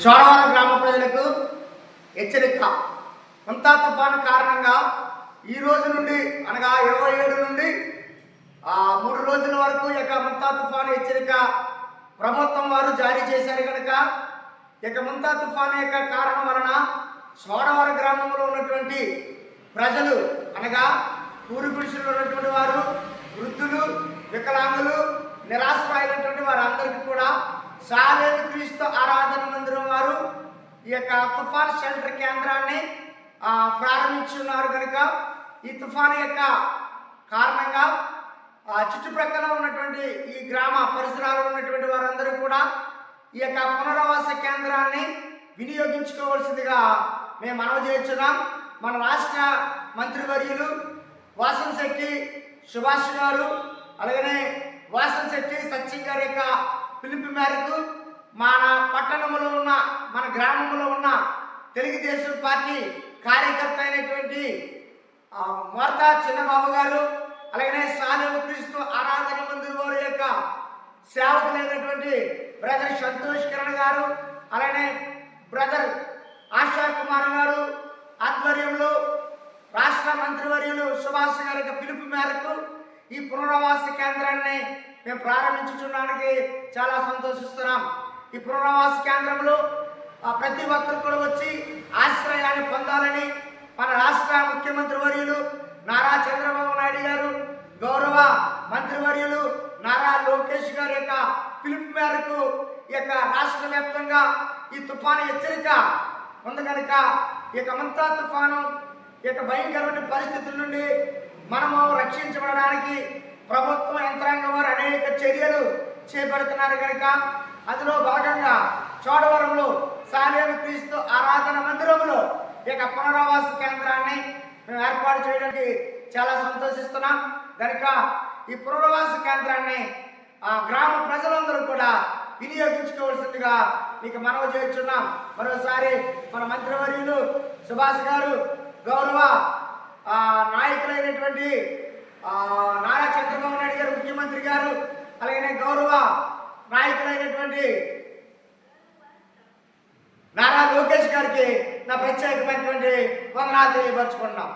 చోడవరం గ్రామ ప్రజలకు హెచ్చరిక. ముంతా తుఫాను కారణంగా ఈ రోజు నుండి అనగా ఇరవై ఏడు నుండి ఆ, మూడు రోజుల వరకు ఇక యొక్క ముంతా తుఫాను హెచ్చరిక ప్రభుత్వం వారు జారీ చేశారు కనుక ఇక ముంతా తుఫాను యొక్క కారణం వలన చోడవరం గ్రామంలో ఉన్నటువంటి ప్రజలు అనగా ఊరి ఉన్నటువంటి వారు వృద్ధులు వికలాంగులు నిరాశ్రయులైనటువంటి వారందరికీ కూడా సాలేదు క్రీస్తు ఆరా ఈ యొక్క తుఫాన్ షెల్టర్ కేంద్రాన్ని ఆ, ప్రారంభించున్నారు కనుక ఈ తుఫాను యొక్క కారణంగా ఆ చుట్టుప్రక్కల ఉన్నటువంటి ఈ గ్రామ పరిసరాల్లో ఉన్నటువంటి వారందరూ కూడా ఈ యొక్క పునరావాస కేంద్రాన్ని వినియోగించుకోవాల్సిందిగా మేము మనవి చేస్తున్నాం. మన రాష్ట్ర మంత్రివర్యులు వాసన్ శెట్టి సుభాష్ గారు అలాగనే వాసన్ శెట్టి సచిన్ గారి యొక్క పిలుపు మేరకు మన పట్టణంలో ఉన్న మన గ్రామంలో ఉన్న తెలుగుదేశం పార్టీ కార్యకర్త అయినటువంటి ఆ, మోర్తా చిన్నబాబు గారు అలాగనే సాలెం క్రీస్తు ఆరాధన మందిర్ వారి యొక్క సేవకులైనటువంటి బ్రదర్ సంతోష్ కిరణ్ గారు అలానే బ్రదర్ ఆశా కుమార్ గారు ఆధ్వర్యంలో రాష్ట్ర మంత్రివర్యులు సుభాష్ గారి యొక్క పిలుపు మేరకు ఈ పునరావాస కేంద్రాన్ని మేము ప్రారంభించుకోవడానికి చాలా సంతోషిస్తున్నాం. ఈ పునరావాస కేంద్రంలో ఆ, ప్రతి ఒక్కరు కూడా వచ్చి ఆశ్రయాన్ని పొందాలని మన రాష్ట్ర ముఖ్యమంత్రి వర్యులు నారా చంద్రబాబు నాయుడు గారు గౌరవ మంత్రివర్యులు నారా లోకేష్ గారి యొక్క పిలుపు మేరకు ఈ యొక్క రాష్ట్ర వ్యాప్తంగా ఈ తుఫాను హెచ్చరిక ఉంది కనుక ఈ యొక్క మంతా తుఫాను ఈ యొక్క భయంకరమైన పరిస్థితుల నుండి మనము రక్షించబడడానికి ప్రభుత్వం యంత్రాంగం వారు అనేక చర్యలు చేపడుతున్నారు కనుక అందులో భాగంగా చోడవరంలో సాలేము క్రీస్తు ఆరాధన మందిరంలో ఈ యొక్క పునరావాస కేంద్రాన్ని మేము ఏర్పాటు చేయడానికి చాలా సంతోషిస్తున్నాం. కనుక ఈ పునరావాస కేంద్రాన్ని ఆ గ్రామ ప్రజలందరూ కూడా వినియోగించుకోవాల్సిందిగా మీకు మనవి చేస్తున్నాం. మరోసారి మన మంత్రివర్యులు సుభాష్ గారు గౌరవ నాయకులైనటువంటి నారా చంద్రబాబు నాయుడు గారు ముఖ్యమంత్రి గారు అలాగే గౌరవ నాయకులైనటువంటి నారా లోకేష్ గారికి నా ప్రత్యేకమైనటువంటి వందనాలు తెలియపరచుకున్నాం